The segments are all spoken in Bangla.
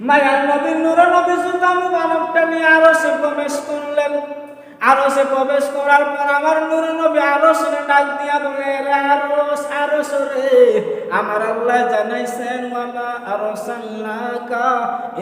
মায়ার নবী নূর নবী সুতা মুবারকটা নিয়ে আরও সে প্রবেশ করলেন। আরও সে প্রবেশ করার পর আমার নূর নবী আরও সে ডাক দিয়া বলে আরস আরস রে, আমার আল্লাহ জানাইছেন, ওয়ামা আরসালনাকা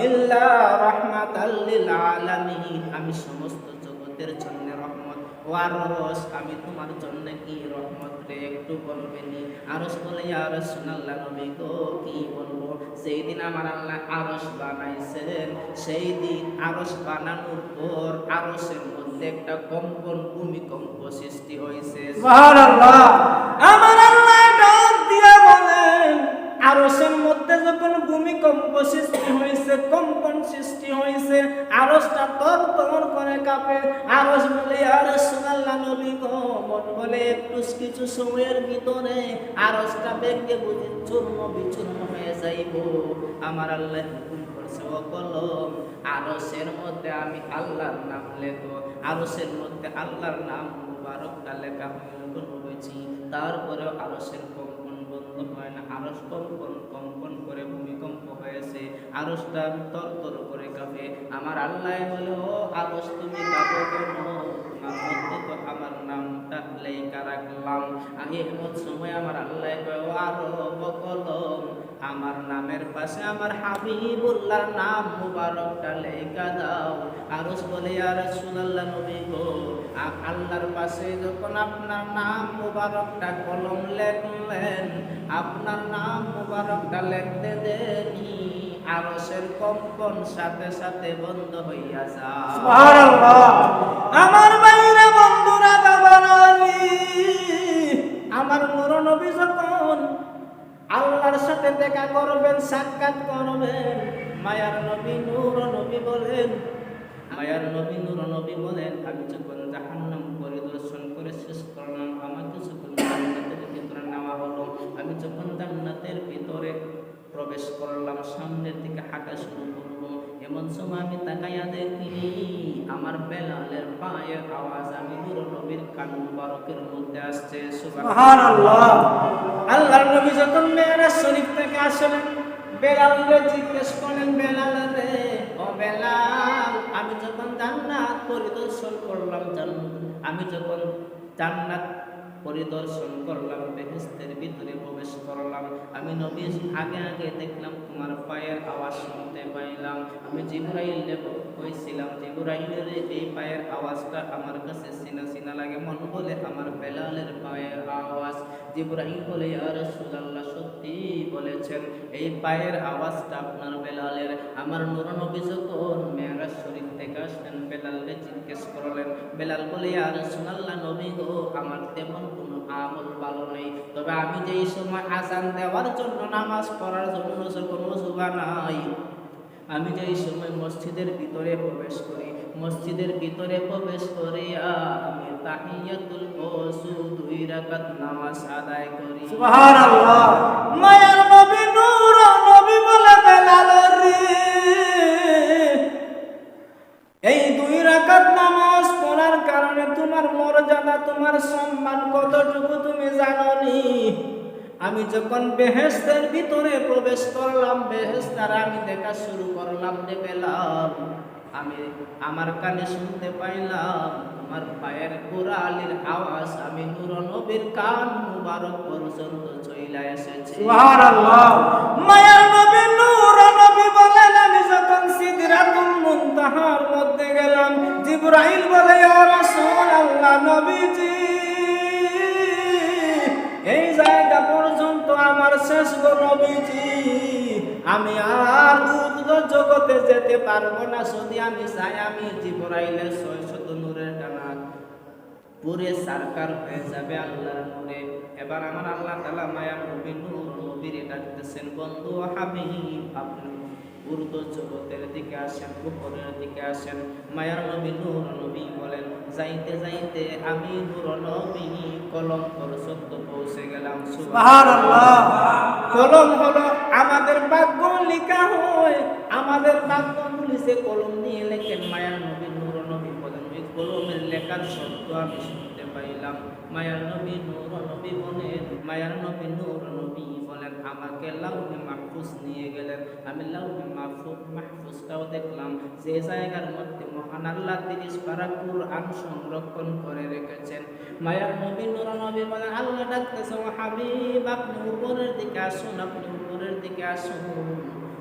ইল্লা রাহমাতাল লিল আলামিন। আমি সমস্ত জগতের জন্য রহমত আমি তোমার জন্য কি রহমত রে একটু বলবেনি আরস বলে রাসূলুল্লাহ নবী গো কি বলব? সেই দিন আমার আল্লাহ আরস বানাইছেন সেই দিন আরস বানানোর পর আরসের মধ্যে একটা কম্পন ভূমিকম্প সৃষ্টি হয়েছে আমার আল্লাহ ডাক দিয়া বলেন আরসের মধ্যে যখন ভূমিকম্প সৃষ্টি হয়েছে কম্পন সৃষ্টি হয়েছে আরসটা তর তর করে বলে সুনাল্লা নবী গো। মন বলে, একটু কিছু সময়ের ভিতরে চূর্ণ বিচূর্ণ হয়ে যাইব। আমার আল্লাহ করছে আরসের মধ্যে আমি আল্লাহর নাম লেখো আরসের মধ্যে আল্লাহর নাম মুবারকটা লেখা হয়েছি। তারপরে আরসের কম্পন বন্ধ হয় না। আরস কম্পন কম্পন করে ভূমিকম্প হয়েছে আরসটা তর তর করে কাঁপে। আমার আল্লাহ বলে, ও আরস তুমি আমার নামটা লেখা রাখলাম আমি এমন সময় আমার আল্লাহ কয়, ও আরও বকলম আমার নামের পাশে আমার হাবিবুল্লাহর নাম মুবারকটা লেখা দাও। আরস বলে, আর রাসূলুল্লাহ নবী গো আল্লাহর পাশে যখন আপনার নাম মুবারকটা কলম লেখলেন আপনার নাম মুবারকটা লিখতে দেনি আরসের কম্পন সাথে সাথে বন্ধ হইয়া যায়। আমার বাইরে বন্ধুরা বাবা আমার নবী যখন আল্লাহর সাথে দেখা করবেন সাক্ষাৎ করবেন মায়ার নবী নূর নবী বলেন মায়ার নবী, নূর নবী বলেন, আমি যখন জাহান্নাম পরিদর্শন করে শেষ করলাম আমাকে যখন জান্নাতের ভিতরে নেওয়া হলো। আমি যখন জান্নাতের ভিতরে প্রবেশ করলাম, সামনের দিকে হাঁটা শুরু করব এমন সময় আমি তাকাইয়া দেখি, আমার বেলালের পায়ের আওয়াজ, আমি নূর নবীর কান মুবারকের মধ্যে আসছে। সুবহানাল্লাহ। আল্লাহর নবী যখন মেয়েরাজ শরীফ থেকে আসলেন বেলালকে জিজ্ঞেস করেন বেলাল রে আমি যখন জান্নাত পরিদর্শন করলাম জান- আমি যখন জান্নাত পরিদর্শন করলাম বেহেস্তের ভিতরে প্রবেশ করলাম, আমি নবী আগে আগে দেখলাম তোমার পায়ের আওয়াজ শুনতে পাইলাম। আমি জিবরাইলে কইছিলাম জিবরাইলের এই পায়ের আওয়াজটা আমার কাছে সিনা সিনা লাগে, মন বলে আমার পায়ের জিবরাইল বলে রাসূলুল্লাহ, সত্যি বলেছেন, এই পায়ের আওয়াজটা আপনার বেলালের। আমার নবী যখন মেরাজ শরীফ থেকে আসলেন, বেলালকে জিজ্ঞেস করলেন, বেলাল বলে রাসূলুল্লাহ, নবী গো, আমার তেমন কোনো আমল ভালো নেই। তবে আমি যেই সময় আজান দেওয়ার জন্য নামাজ পড়ার জন্য যখন ওযু বানাই আমি যেই সময় মসজিদের ভিতরে প্রবেশ করি মসজিদের ভিতরে প্রবেশ করিয়া আমি তাহিয়াতুল ওযু দুই রাকাত নামাজ আদায় করি। সুবহানাল্লাহ। মায়ার নবী নূর, নবী বলে বেলাল রে। এই দুই রাকাত নামাজ পড়ার কারণে তোমার মর্যাদা, তোমার সম্মান কতটুকু তুমি জানো নি আমি যখন বেহেস্তের ভিতরে প্রবেশ করলাম বেহেস্তার আমি দেখা শুরু করলাম বেলাল। আমি আমার কানে শুনতে পাইলাম তোমার পায়ের গোড়ালির আওয়াজ। আমি নূর নবীর কান মুবারক পর্যন্ত চইলা এসেছি। সুবহানাল্লাহ। মায়ার নবী নূর নবী বলেন আমি যখন সিদরাতুল মুনতাহার মধ্যে গেলাম জিবরাইল বলে ইয়া রাসূলুল্লাহ নবীজি এই জায়গা পর্যন্ত আমার শেষ গো নবীজি। আমি আর জগতে যেতে পারব না। যদি আমি চাই, আমি জিবরাইলের ছয় শত নূরের ডানা পুরে সারকার হয়ে যাবে আল্লাহর নূরে। এবার আমার আল্লাহ তাআলা মায়া নবী নূর, নবীর ডাকতেছেন বন্ধু হাবিব আপনি উর্দু জগতের দিকে আসেন উপরের দিকে আসেন। মায়ার নবী নূর, নবী বলেন, যাইতে যাইতে আমি নূর, নবী কলম পর্যন্ত পৌঁছে গেলাম। সুবহানাল্লাহ। কলম হলো আমাদের ভাগ্য লেখা হয়। আমাদের ভাগ্য পুলিশে কলম নিয়ে লেখেন মায়ার নবী, নূর নবী বলেন। ওই কলমের লেখার শব্দ আমি শুনতে পাইলাম। মায়ার নবী, নূর নবী বলেন মায়ার নবী, নূর নবী বলেন, আমাকে লাউহে মাহফুজ নিয়ে গেলেন। আমি লাউহে মাহফুজ, মাহফুজটাও দেখলাম। যে জায়গার মধ্যে মহান আল্লাহ তিরিশ পারা কুরআন সংরক্ষণ করে রেখেছেন। মায়ার নবী নূর নবী বলেন আল্লাহ ডাকতেছে, ও হাবিব, আপনি উপরের দিকে আসুন, আপনি উপরের দিকে আসুন।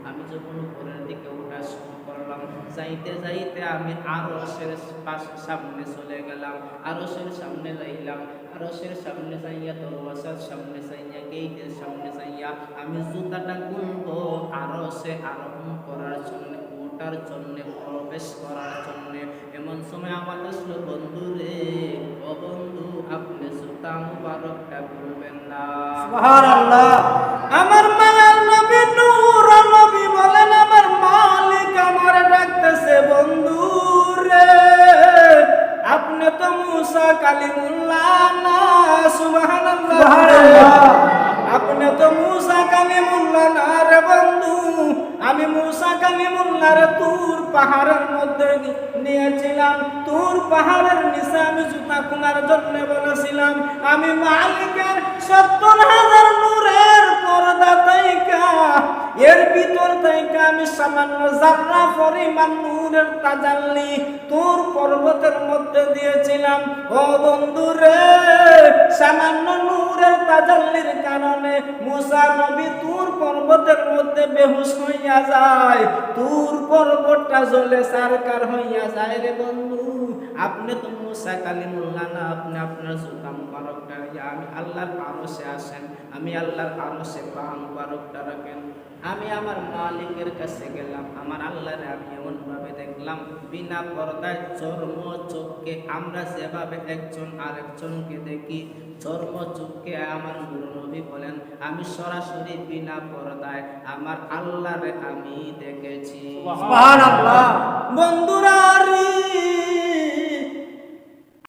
আমি যখন উপরের দিকে ওঠা শুরু করলাম, যাইতে যাইতে আমি আরশের পাশ সামনে চলে গেলাম। আরশের সামনে যাইলাম, আরশের সামনে যাইয়া দরওয়াজার সামনে যাইয়া, গেইটের সামনে যাইয়া আমি জুতাটা খুলবো আরশে আরোহণ করার জন্য ওঠার জন্য, প্রবেশ করার জন্য। এমন সময় আমার আসলো বন্ধু রে আপনি জুতা মুবারকটা খুলবেন না। সুবহানাল্লাহ। আমার মায়ার নবী নূর নবী বলেন আমার মালিক আমার ডাকতেছে বন্ধু রে। আপনি তো মুসা কালিমুল্লাহ না সুবহানাল্লাহ। সুবহানাল্লাহ। আপনি তো মুসা কালিমুল্লাহ না আমি মুসা কালিমুল্লাহর তুর পাহাড়ের মধ্যে নিয়েছিলাম। তুর পাহাড়ের নিচে আমি জুতা খোলার জন্য বলেছিলাম, আমি মালিকের সত্তর হাজার নূরের পর্দা তাইকা আমি সামান্য জান্না পরিমাণ নূরের তাজাল্লি তোর পর্বতের মধ্যে দিয়েছিলাম। ও বন্ধু রে, সামান্য নূরের তাজাল্লির কারণে মুসা নবী তোর পর্বতের মধ্যে বেহুশ হইয়া যায়। তোর পর্বতটা জ্বলে সারকার হইয়া যায় রে বন্ধু। আপনি তো মুসা কালিমুল্লাহ না আপনি আপনার জুতা মুবারকটা আমি আল্লাহর আরশে আসেন আমি আল্লাহর আরশে পা মুবারকটা রাখেন আমি আমার মালিকের কাছে গেলাম আমার আল্লাহরে আমি এমন ভাবে দেখলাম বিনা পর্দায় চর্ম চোখকে আমরা যেভাবে একজন আরেকজনকে দেখি চর্ম চোখকে আমার গুরু নবী বলেন আমি সরাসরি বিনা পর্দায় আমার আল্লাহরে আমি দেখেছি। সুবহানাল্লাহ। বন্ধু